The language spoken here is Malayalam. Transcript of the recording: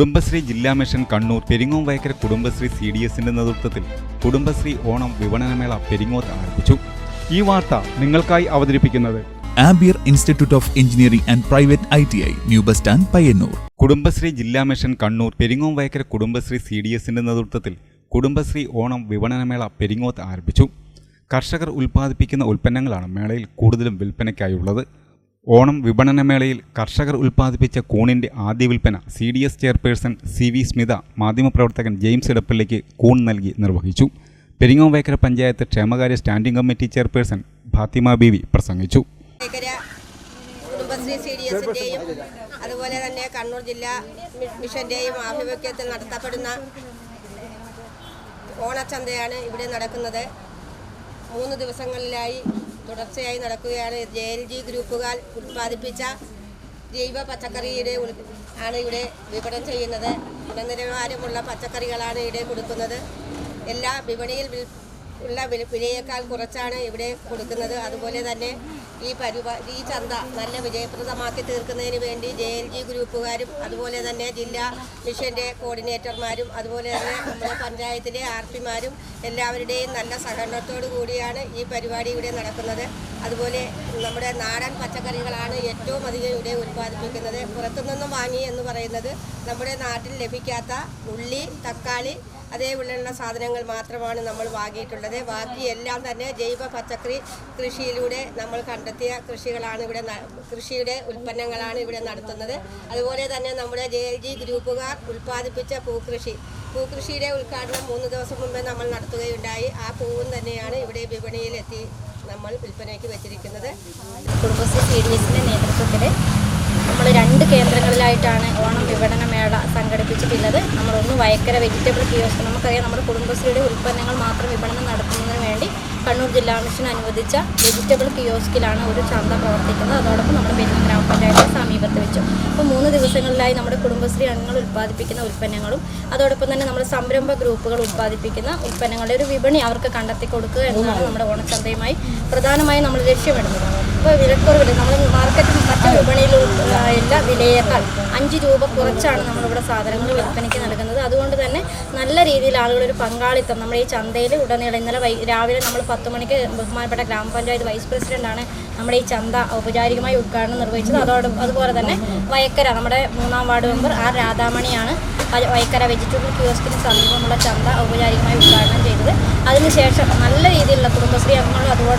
കുടുംബശ്രീ ജില്ലാ mission Kannur Peringome Vayakkara Kudumbashree C D എസിന്റെ നേതൃത്വത്തിൽ കുടുംബശ്രീ ഓണം വിപണനമേള പെരിങ്ങോത്ത് ആരംഭിച്ചു. ഈ വാർത്ത നിങ്ങൾക്കായി അവതരിപ്പിക്കുന്നത് Ambiar institute of engineering and private I T I new bus stand Payyanur. Kudumbashree ജില്ലാ mission Kannur Peringome Vayakkara Kudumbashree C D എസിന്റെ നേതൃത്വത്തിൽ കുടുംബശ്രീ ഓണം വിപണനമേള പെരിങ്ങോത്ത് ആരംഭിച്ചു. കർഷകർ ഉൽപ്പാദിപ്പിക്കുന്ന ഉൽപ്പന്നങ്ങളാണ് മേളയിൽ കൂടുതലും വിൽപ്പനയ്ക്കായുള്ളത്. ഓണം വിപണനമേളയിൽ കർഷകർ ഉൽപ്പാദിപ്പിച്ച കൂണിന്റെ ആദ്യ വിൽപ്പന C D S chairperson C V Smitha മാധ്യമപ്രവർത്തകൻ ജെയിംസ് ഇടപ്പള്ളിക്ക് കൂൺ നൽകി നിർവഹിച്ചു. പെരിങ്ങോം വയക്കര പഞ്ചായത്ത് ക്ഷേമകാര്യ standing committee chairperson Fathima Beevi പ്രസംഗിച്ചു. അതുപോലെ തന്നെ കണ്ണൂർ ജില്ലാ മി- മിഷന്റെയും ആഭിമുഖ്യത്തിൽ നടത്തപ്പെടുന്ന ഓണച്ചന്തയാണ് ഇവിടെ നടക്കുന്നത്. മൂന്ന് ദിവസങ്ങളിലായി തുടർച്ചയായി നടക്കുകയാണ് ജെ എൽ ജി ഗ്രൂപ്പുകാർ ഉൽപ്പാദിപ്പിച്ച ജൈവ പച്ചക്കറിയുടെ ആണ് ഇവിടെ വിപണനം ചെയ്യുന്നത്. ഗുണനിലവാരമുള്ള പച്ചക്കറികളാണ് ഇവിടെ കൊടുക്കുന്നത്. എല്ലാ വിപണിയിൽ ഉള്ള വില വിലയേക്കാൾ കുറച്ചാണ് ഇവിടെ കൊടുക്കുന്നത്. അതുപോലെ തന്നെ ഈ പരിപാടി ഈ ചന്ത നല്ല വിജയപ്രദമാക്കി തീർക്കുന്നതിന് വേണ്ടി ജെ എൽ ജി ഗ്രൂപ്പുകാരും അതുപോലെ തന്നെ ജില്ലാ മിഷന്റെ കോർഡിനേറ്റർമാരും അതുപോലെ തന്നെ നമ്മുടെ പഞ്ചായത്തിലെ ആർ പിമാരും എല്ലാവരുടെയും നല്ല സഹകരണത്തോടു കൂടിയാണ് ഈ പരിപാടി ഇവിടെ നടക്കുന്നത്. അതുപോലെ നമ്മുടെ നാടൻ പച്ചക്കറികളാണ് ഏറ്റവും അധികം ഇവിടെ ഉൽപ്പാദിപ്പിക്കുന്നത്. പുറത്തുനിന്നും വാങ്ങി എന്ന് പറയുന്നത് നമ്മുടെ നാട്ടിൽ ലഭിക്കാത്ത ഉള്ളി തക്കാളി അതേപോലെയുള്ള സാധനങ്ങൾ മാത്രമാണ് നമ്മൾ വാങ്ങിയിട്ടുള്ളത്. ബാക്കി എല്ലാം തന്നെ ജൈവ പച്ചക്കറി കൃഷിയിലൂടെ നമ്മൾ കണ്ടെത്തിയ കൃഷികളാണ് ഇവിടെ കൃഷിയുടെ ഉൽപ്പന്നങ്ങളാണ് ഇവിടെ നടത്തുന്നത്. അതുപോലെ തന്നെ നമ്മുടെ ജെ ഗ്രൂപ്പുകാർ ഉൽപ്പാദിപ്പിച്ച പൂക്കൃഷി. പൂക്കൃഷിയുടെ ഉദ്ഘാടനം മൂന്ന് ദിവസം മുമ്പേ നമ്മൾ നടത്തുകയുണ്ടായി. ആ പൂവും തന്നെയാണ് ഇവിടെ വിപണിയിലെത്തി നമ്മൾ വിൽപ്പനയ്ക്ക് വെച്ചിരിക്കുന്നത്. കുടുംബശ്രീ സി ഡി എസിന്റെ നേതൃത്വത്തിൽ നമ്മൾ രണ്ട് കേന്ദ്രങ്ങളിലായിട്ടാണ് ഓണം വിപണന മേള സംഘടിപ്പിച്ചിട്ടുള്ളത്. നമ്മളൊന്ന് വയക്കര വെജിറ്റബിൾ കിയോസ്ക് നമുക്കറിയാം നമ്മുടെ കുടുംബശ്രീയുടെ ഉൽപ്പന്നങ്ങൾ മാത്രം വിപണനം നടത്തുന്നതിന് വേണ്ടി കണ്ണൂർ ജില്ലാ മിഷൻ അനുവദിച്ച വെജിറ്റബിൾ കിയോസ്കിലാണ് ഒരു ചന്ത പ്രവർത്തിക്കുന്നത്. അതോടൊപ്പം നമ്മുടെ പെരുന്ന ഗ്രാമപഞ്ചായത്തിന് സമീപത്ത് വെച്ചു. അപ്പോൾ മൂന്ന് ദിവസങ്ങളിലായി നമ്മുടെ കുടുംബശ്രീ അംഗങ്ങൾ ഉൽപ്പാദിപ്പിക്കുന്ന ഉൽപ്പന്നങ്ങളും അതോടൊപ്പം തന്നെ നമ്മുടെ സംരംഭ ഗ്രൂപ്പുകൾ ഉൽപ്പാദിപ്പിക്കുന്ന ഉൽപ്പന്നങ്ങളുടെ ഒരു വിപണി അവർക്ക് കണ്ടെത്തി കൊടുക്കുക എന്നതാണ് നമ്മുടെ ഓണച്ചന്തയുമായി പ്രധാനമായും നമ്മൾ ലക്ഷ്യമിടുന്നത്. ഇപ്പോൾ വിലക്കുറവില്ല നമ്മൾ മാർക്കറ്റിൽ മറ്റു വിപണിയിലുള്ള എല്ലാ വിലയേക്കാൾ അഞ്ച് രൂപ കുറച്ചാണ് നമ്മളിവിടെ സാധനങ്ങൾ വിൽപ്പനയ്ക്ക് നൽകുന്നത്. അതുകൊണ്ട് തന്നെ നല്ല രീതിയിൽ ആളുകളൊരു പങ്കാളിത്തം നമ്മുടെ ഈ ചന്തയിൽ ഉടനീളം ഇന്നലെ രാവിലെ നമ്മൾ പത്ത് മണിക്ക് ബഹുമാനപ്പെട്ട ഗ്രാമപഞ്ചായത്ത് വൈസ് പ്രസിഡന്റാണ് നമ്മുടെ ഈ ചന്ത ഔപചാരികമായി ഉദ്ഘാടനം നിർവഹിച്ചത്. അതോട് അതുപോലെ തന്നെ വയക്കര നമ്മുടെ മൂന്നാം വാർഡ് മെമ്പർ ആർ രാധാമണിയാണ് വയക്കര വെജിറ്റബിൾ കിയോസ്കിന് സമീപമുള്ള ചന്ത ഔപചാരികമായി ഉദ്ഘാടനം ചെയ്തത്. അതിനുശേഷം നല്ല രീതിയിലുള്ള കുടുംബശ്രീ അംഗങ്ങളും അതുപോലെ